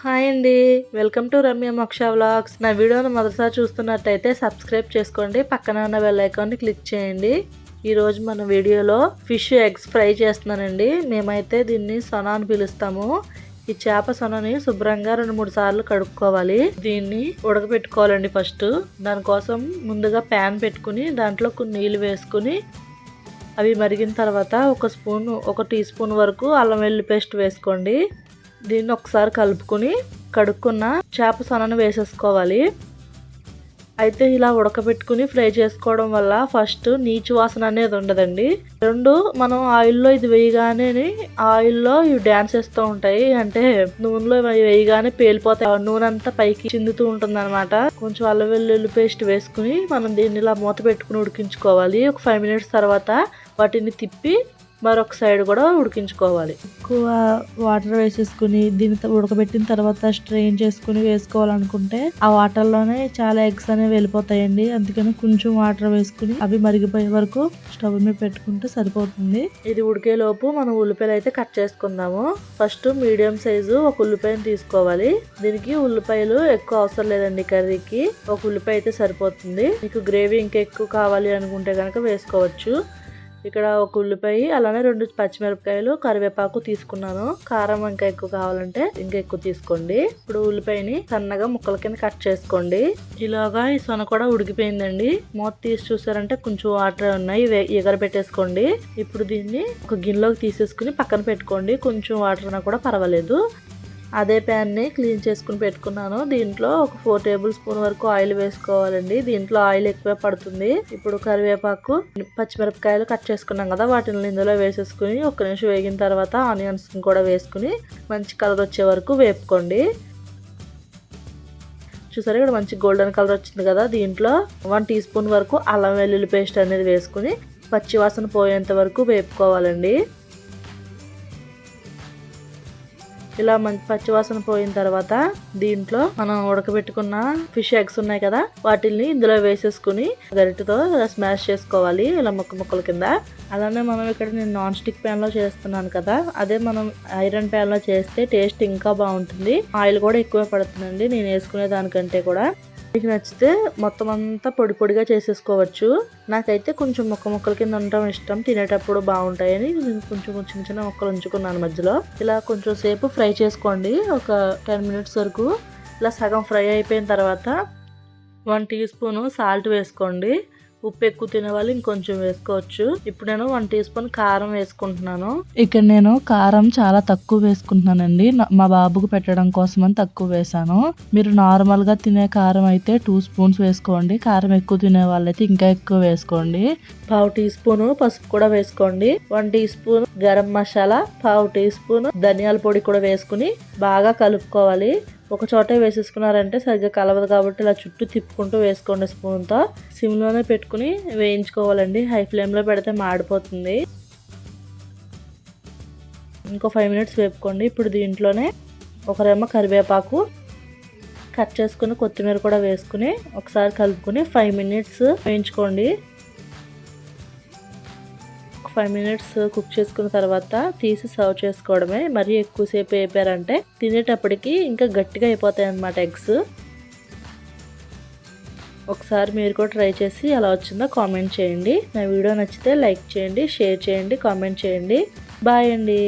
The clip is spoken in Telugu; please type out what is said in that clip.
హాయ్ అండి. వెల్కమ్ టు రమ్య మోక్ష వ్లాగ్స్. నా వీడియోను మొదటిసారి చూస్తున్నట్టయితే సబ్స్క్రైబ్ చేసుకోండి. పక్కన ఉన్న బెల్ ఐకాన్ని క్లిక్ చేయండి. ఈరోజు మన వీడియోలో ఫిష్ ఎగ్స్ ఫ్రై చేస్తున్నానండి. మేమైతే దీన్ని సొనా అని పిలుస్తాము. ఈ చేప సొనని శుభ్రంగా రెండు మూడు సార్లు కడుక్కోవాలి. దీన్ని ఉడకబెట్టుకోవాలండి ఫస్ట్. దానికోసం ముందుగా ప్యాన్ పెట్టుకుని దాంట్లో కొన్ని నీళ్ళు వేసుకుని అవి మరిగిన తర్వాత ఒక స్పూన్ ఒక టీ స్పూన్ వరకు అల్లం వెల్లుల్లి పేస్ట్ వేసుకోండి. దీన్ని ఒకసారి కలుపుకొని కడుక్కున్న చేప సొనను వేసేసుకోవాలి. అయితే ఇలా ఉడకబెట్టుకుని ఫ్రై చేసుకోవడం వల్ల ఫస్ట్ నీచు వాసన అనేది ఉండదండి. రెండు మనం ఆయిల్లో ఇది వేయగానే ఆయిల్లో ఇవి డ్యాన్స్ వేస్తూ ఉంటాయి. అంటే నూనెలో వేయగానే పేలిపోతాయి. నూనె అంతా పైకి చిందుతూ ఉంటుంది అనమాట కొంచెం అల్లం వెల్లుల్లి పేస్ట్ వేసుకుని మనం దీన్ని ఇలా మూత పెట్టుకుని ఉడికించుకోవాలి. ఒక ఫైవ్ మినిట్స్ తర్వాత వాటిని తిప్పి మరొక సైడ్ కూడా ఉడికించుకోవాలి. ఎక్కువ వాటర్ వేసేసుకుని దీన్ని ఉడకబెట్టిన తర్వాత స్ట్రెయిన్ చేసుకుని వేసుకోవాలనుకుంటే ఆ వాటర్లోనే చాలా ఎగ్స్ అనేవి వెళ్ళిపోతాయండి. అందుకని కొంచెం వాటర్ వేసుకుని అవి మరిగిపోయే వరకు స్టవ్ మీద పెట్టుకుంటే సరిపోతుంది. ఇది ఉడికే లోపు మనం ఉల్లిపాయలు అయితే కట్ చేసుకుందాము. ఫస్ట్ మీడియం సైజు ఒక ఉల్లిపాయను తీసుకోవాలి. దీనికి ఉల్లిపాయలు ఎక్కువ అవసరం లేదండి కర్రీకి. ఒక ఉల్లిపాయ అయితే సరిపోతుంది. మీకు గ్రేవీ ఇంకా ఎక్కువ కావాలి అనుకుంటే కనుక వేసుకోవచ్చు. ఇక్కడ ఒక ఉల్లిపాయ అలానే రెండు పచ్చిమిరపకాయలు కరివేపాకు తీసుకున్నాను. కారం ఇంకా ఎక్కువ కావాలంటే ఇంకా ఎక్కువ తీసుకోండి. ఇప్పుడు ఉల్లిపాయని సన్నగా ముక్కల కింద కట్ చేసుకోండి. ఇలాగా ఈ సొన కూడా ఉడికిపోయిందండి. మూత తీసి చూసారంటే కొంచెం వాటర్ ఉన్నాయి ఎగర పెట్టేసుకోండి ఇప్పుడు దీన్ని ఒక గిన్నెలోకి తీసేసుకుని పక్కన పెట్టుకోండి. కొంచెం వాటర్ ఉన్నా కూడా పర్వాలేదు. అదే ప్యాన్ని క్లీన్ చేసుకుని పెట్టుకున్నాను. దీంట్లో ఒక ఫోర్ టేబుల్ స్పూన్ వరకు ఆయిల్ వేసుకోవాలండి. దీంట్లో ఆయిల్ ఎక్కువ పడుతుంది. ఇప్పుడు కరివేపాకు పచ్చిమిరపకాయలు కట్ చేసుకున్నాం కదా వాటిని ఇందులో వేసేసుకుని ఒక నిమిషం వేగిన తర్వాత ఆనియన్స్ కూడా వేసుకుని మంచి కలర్ వచ్చే వరకు వేపుకోండి. చూసారు ఇక్కడ మంచి గోల్డెన్ కలర్ వచ్చింది కదా. దీంట్లో వన్ టీ స్పూన్ వరకు అల్లం వెల్లుల్లి పేస్ట్ అనేది వేసుకుని పచ్చివాసన పోయేంత వరకు వేపుకోవాలండి. ఇలా మంచి పచ్చివాసన పోయిన తర్వాత దీంట్లో మనం ఉడకబెట్టుకున్న ఫిష్ ఎగ్స్ ఉన్నాయి కదా వాటిల్ని ఇందులో వేసేసుకుని గరిటతో స్మాష్ చేసుకోవాలి ఇలా ముక్క ముక్కల కింద. అలానే మనం ఇక్కడ నేను నాన్ స్టిక్ ప్యాన్లో చేస్తున్నాను కదా అదే మనం ఐరన్ ప్యాన్లో చేస్తే టేస్ట్ ఇంకా బాగుంటుంది. ఆయిల్ కూడా ఎక్కువ పడుతుందండి నేను వేసుకునే దానికంటే కూడా. మీకు నచ్చితే మొత్తం అంతా పొడి పొడిగా చేసేసుకోవచ్చు. నాకైతే కొంచెం ముక్క మొక్కల కింద ఉండటం ఇష్టం. తినేటప్పుడు బాగుంటాయని నేను కొంచెం చిన్న చిన్న మొక్కలు ఉంచుకున్నాను మధ్యలో. ఇలా కొంచెం సేపు ఫ్రై చేసుకోండి. ఒక టెన్ మినిట్స్ వరకు. ఇలా సగం ఫ్రై అయిపోయిన తర్వాత వన్ టీ స్పూన్ సాల్ట్ వేసుకోండి. ఉప్పు ఎక్కువ తినే వాళ్ళు ఇంకొంచెం వేసుకోవచ్చు. ఇప్పుడు నేను వన్ టీ స్పూన్ కారం వేసుకుంటున్నాను. ఇక్కడ నేను కారం చాలా తక్కువ వేసుకుంటున్నానండి. మా బాబుకు పెట్టడం కోసం అని తక్కువ వేసాను మీరు నార్మల్గా తినే కారం అయితే టూ స్పూన్స్ వేసుకోండి. కారం ఎక్కువ తినే వాళ్ళైతే ఇంకా ఎక్కువ వేసుకోండి. పావు టీ స్పూన్ పసుపు కూడా వేసుకోండి. One teaspoon garam masala పావు టీ స్పూన్ ధనియాల పొడి కూడా వేసుకుని బాగా కలుపుకోవాలి. ఒక చోటే వేసేసుకున్నారంటే సరిగ్గా కలవదు కాబట్టి ఇలా చుట్టూ తిప్పుకుంటూ వేసుకోండి స్పూన్తో. సిమ్లోనే పెట్టుకుని వేయించుకోవాలండి. హై ఫ్లేమ్లో పెడితే మాడిపోతుంది. ఇంకో ఫైవ్ మినిట్స్ వేపుకోండి. ఇప్పుడు దీంట్లోనే ఒక రెమ్మ కరివేపాకు కట్ చేసుకుని కొత్తిమీర కూడా వేసుకుని ఒకసారి కలుపుకుని ఫైవ్ మినిట్స్ వేయించుకోండి. ఫైవ్ మినిట్స్ కుక్ చేసుకున్న తర్వాత తీసి సర్వ్ చేసుకోవడమే. మరీ ఎక్కువసేపు వేపారంటే తినేటప్పటికి ఇంకా గట్టిగా అయిపోతాయి అన్నమాట ఎగ్స్. ఒకసారి మీరు కూడా ట్రై చేసి ఎలా వచ్చిందో కామెంట్ చేయండి. నా వీడియో నచ్చితే లైక్ చేయండి షేర్ చేయండి కామెంట్ చేయండి. బాయ్ అండి.